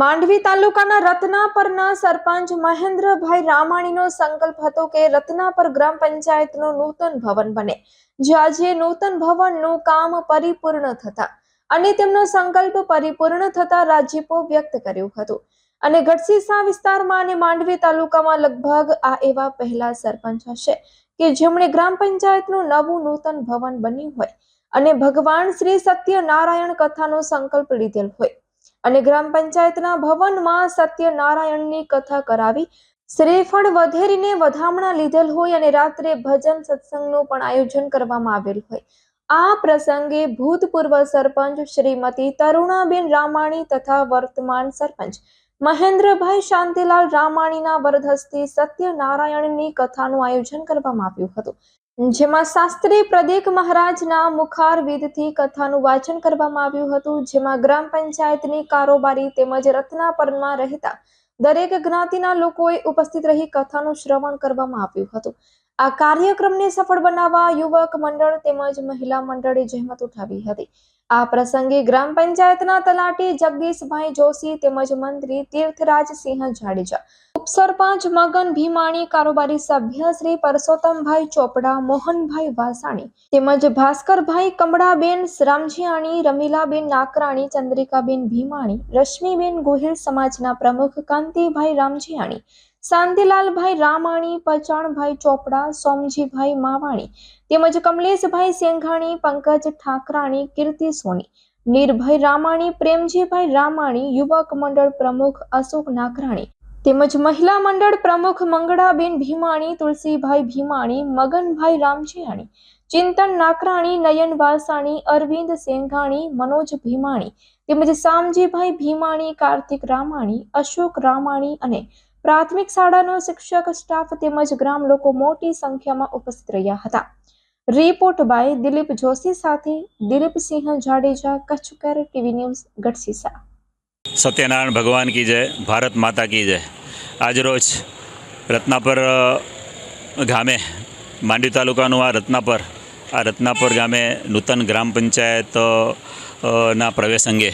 માંડવી તાલુકાના રત્નાપરના સરપંચ મહેન્દ્રભાઈ રામાણીનો સંકલ્પ હતો કે રત્નાપર ગ્રામ પંચાયતનું નૂતન ભવન બને, જે આજે નૂતન ભવનનું કામ પરિપૂર્ણ થતા અને તેમનો સંકલ્પ પરિપૂર્ણ થતા રાજીપો વ્યક્ત કર્યું હતું. અને ગઢસીસા વિસ્તારમાં અને માંડવી તાલુકામાં લગભગ આ એવા પહેલા સરપંચ હશે કે જેમણે ગ્રામ પંચાયતનું નવું નૂતન ભવન બન્યું હોય અને ભગવાન શ્રી સત્યનારાયણ કથાનો સંકલ્પ લીધેલ હોય. અને ગ્રામ પંચાયતના ભવનમાં સત્યનારાયણની કથા કરાવી શ્રીફળ વધેરીને વધામણા લીધેલ હોય અને રાત્રે ભજન સત્સંગનું પણ આયોજન કરવામાં આવેલ હોય. આ પ્રસંગે ભૂતપૂર્વ સરપંચ શ્રીમતી તરુણાબેન રામાણી તથા વર્તમાન સરપંચ મહેન્દ્રભાઈ શાંતિલાલ રામાણીના વરદ હસ્તે સત્યનારાયણની કથાનું આયોજન કરવામાં આવ્યું હતું. જેમાં શાસ્ત્રી પ્રદીક મહારાજના મુખારવિદથી કથાનું વાચન કરવામાં આવ્યું હતું, જેમાં ગ્રામ પંચાયતની કારોબારી તેમજ રત્નાપરમાં રહેતા દરેક જ્ઞાતિના લોકોએ ઉપસ્થિત રહી કથાનું શ્રવણ કરવામાં આવ્યું હતું. આ કાર્યક્રમને સફળ બનાવવા યુવક મંડળ તેમજ મહિલા મંડળે જહેમત ઉઠાવી હતી. આ પ્રસંગે ગ્રામ પંચાયતના તલાટી જગદીશભાઈ જોશી તેમજ મંત્રી તીર્થરાજસિંહ જાડેજા ઉપસરપંચ મગન ભીમાણી, કારોબારી સભ્ય શ્રી પરસોત્તમભાઈ ચોપડા, મોહનભાઈ વાસાણી તેમજ ભાસ્કરભાઈ કમળાબેન રામજીયાણી રમીલાબેન નાકરાણી, ચંદ્રિકાબેન ભીમાણી, રશ્મિબેન ગોહિલ સમાજના પ્રમુખ, કાંતિભાઈ રામજીયાણી, શાંતિલાલભાઈ રામાણી પચાણભાઈ ચોપડા, સોમજીભાઈ માવાણી તેમજ કમલેશભાઈ સેંઘાણી, પંકજ ઠાકરાણી, કીર્તિ સોની નિર્ભય રામાણી, પ્રેમજીભાઈ રામાણી, યુવક મંડળ પ્રમુખ અશોક નાકરાણી તેમજ મહિલા મંડળ પ્રમુખ મંગળાબેન ભીમાણી, તુલસીભાઈ ભીમાણી, મગનભાઈ રામજીયાણી, ચિંતન નાકરાણી, નયન વાસાણી અરવિંદ સેંઘાણી, મનોજ ભીમાણી તેમજ સામજીભાઈ ભીમાણી, કાર્તિક રામાણી, અશોક રામાણી અને પ્રાથમિક શાળાનો શિક્ષક સ્ટાફ તેમજ ગ્રામ લોકો મોટી સંખ્યામાં ઉપસ્થિત રહ્યા હતા. રિપોર્ટ બાય દિલીપ જોશી સાથે દિલીપસિંહ જાડેજા, કચ્છકર ટીવી ન્યૂઝ ગઢસીસા સત્યનારાયણ ભગવાન કી જય, ભારત માતા કી જય. આજરોજ રત્નાપર ગામે, માંડવી તાલુકાનું આ રત્નાપર આ રત્નાપર ગામે નૂતન ગ્રામ પંચાયત ના પ્રવેશ અંગે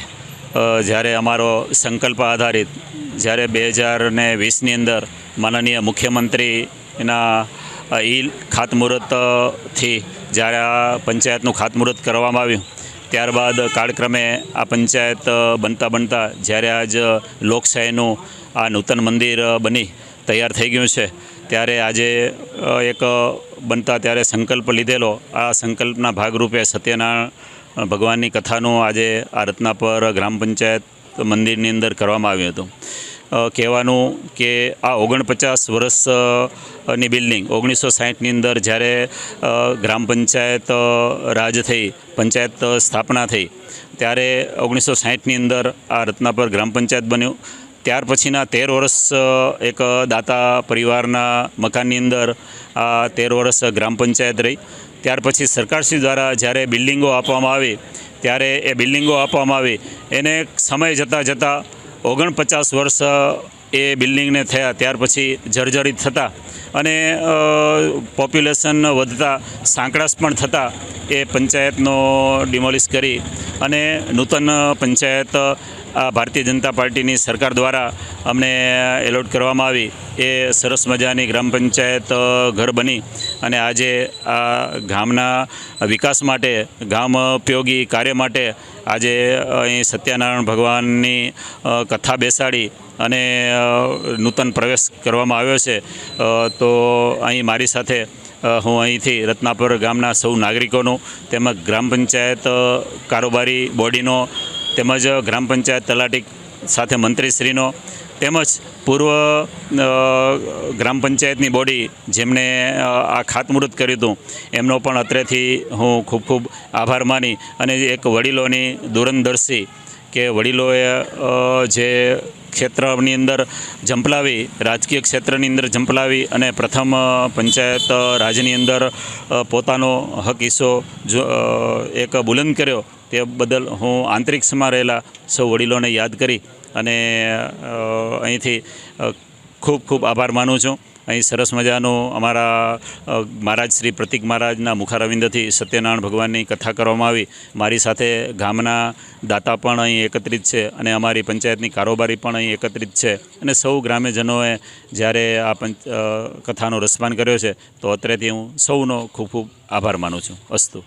જ્યારે અમારો સંકલ્પ આધારિત, જ્યારે બે હજાર ને વીસની અંદર માનનીય મુખ્યમંત્રીના ઈ ખાતમુહૂર્તથી જ્યારે આ પંચાયતનું ખાતમુહૂર્ત કરવામાં આવ્યું ત્યારબાદ કાળક્રમે આ પંચાયત બનતા બનતા જ્યારે આજ લોકશાહીનું આ નૂતન મંદિર બની, તૈયાર થઈ ગયું છે, ત્યારે આજે એક બનતા ત્યારે સંકલ્પ લીધેલો. આ સંકલ્પના ભાગરૂપે સત્યનારાયણ ભગવાનની કથાનું આજે આ રત્નાપર ગ્રામ પંચાયત મંદિરની અંદર કરવામાં આવ્યું હતું. કહેવાનું કે આ ઓગણપચાસ વર્ષ ની બિલ્ડિંગ. ઓગણીસો સાહીઠની અંદર જ્યારે ગ્રામ પંચાયત રાજ થઈ, પંચાયત સ્થાપના થઈ, ત્યારે ઓગણીસો સાહીઠની અંદર આ રત્નાપર ગ્રામ પંચાયત બન્યું. ત્યાર પછીના તેર વર્ષ એક દાતા પરિવારના મકાનની અંદર આ તેર વર્ષ ગ્રામ પંચાયત રહી. ત્યાર પછી સરકારશ્રી દ્વારા જ્યારે બિલ્ડિંગો આપવામાં આવી, ત્યારે એ બિલ્ડિંગો આપવામાં આવી. એને સમય જતાં જતાં ઓગણપચાસ વર્ષ એ બિલ્ડિંગને થયા, ત્યાર પછી જર્જરિત થતા અને પોપ્યુલેશન વધતા, સાંકળાશ પણ થતા એ પંચાયતનો ડિમોલિશ કરી અને નૂતન પંચાયત, આ ભારતીય જનતા પાર્ટીની સરકાર દ્વારા અમને એલોટ કરવામાં આવી. એ સરસ મજાની ગ્રામ પંચાયત ઘર બની અને આજે આ ગામના વિકાસ માટે, ગામ ઉપયોગી કાર્ય માટે આજે અહીં સત્યનારાયણ ભગવાનની કથા બેસાડી અને નૂતન પ્રવેશ કરવામાં આવ્યો છે. તો અહીં મારી સાથે હું અહીંથી રત્નાપર ગામના સૌ નાગરિકોનો તેમજ ગ્રામ પંચાયત કારોબારી બોડીનો તેમજ ગ્રામ પંચાયત તલાટી સાથે મંત્રીશ્રીનો તેમજ પૂર્વ ગ્રામ પંચાયતની બોડી જેમણે આ ખાતમુહૂર્ત કર્યું હતું, એમનો પણ અત્રેથી હું ખૂબ ખૂબ આભાર માની અને એક વડીલોની દૂરંદર્શી કે વડીલોએ જે ક્ષેત્રની અંદર ઝંપલાવી, રાજકીય ક્ષેત્રની અંદર ઝંપલાવી અને પ્રથમ પંચાયત રાજની અંદર પોતાનો હક હિસ્સો એક બુલંદ કર્યો તે બદલ હું આંતરિક્ષમાં રહેલા સૌ વડીલોને યાદ કરી અને અહીંથી ખૂબ ખૂબ આભાર માનું છું. અહીં સરસ મજાનો અમારા મહારાજ શ્રી પ્રતિક મહારાજના મુખારવિંદથી સત્યનારાયણ ભગવાનની કથા કરવામાં આવી. મારી સાથે ગામના દાતા પણ અહીં એકત્રિત છે અને અમારી પંચાયતની કારોબારી પણ અહીં એકત્રિત છે. અને સૌ ગ્રામ્યજનોએ જ્યારે આ પંચ કથાનો રસપાન કર્યો છે, તો અત્રેથી હું સૌનો ખૂબ ખૂબ આભાર માનું છું. અસ્તુ.